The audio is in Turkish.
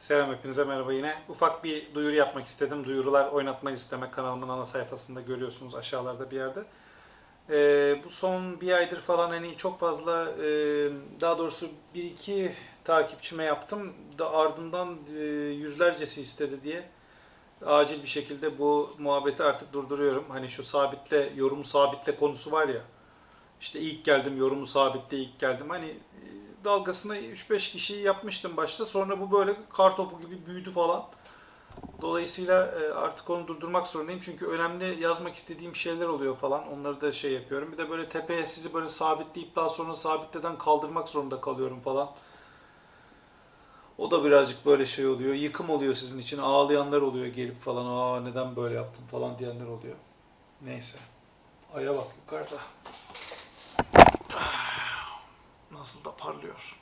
Selam hepinize merhaba yine. Ufak bir duyuru yapmak istedim. Duyurular oynatmayı istemek kanalımın ana sayfasında görüyorsunuz aşağılarda bir yerde. Ee, bu son bir aydır falan hani çok fazla e, daha doğrusu bir iki takipçime yaptım. Da ardından e, yüzlercesi istedi diye acil bir şekilde bu muhabbeti artık durduruyorum. Hani şu sabitle, yorumu sabitle konusu var ya. İşte ilk geldim, yorumu sabitle ilk geldim. Hani dalgasını 3-5 kişi yapmıştım başta. Sonra bu böyle kar topu gibi büyüdü falan. Dolayısıyla e, artık onu durdurmak zorundayım. Çünkü önemli yazmak istediğim şeyler oluyor falan. Onları da şey yapıyorum. Bir de böyle tepeye sizi böyle sabitleyip daha sonra sabitleden kaldırmak zorunda kalıyorum falan. O da birazcık böyle şey oluyor. Yıkım oluyor sizin için. Ağlayanlar oluyor gelip falan. Aa neden böyle yaptın falan diyenler oluyor. Neyse. Aya bak yukarıda. Nasıl da parlıyor.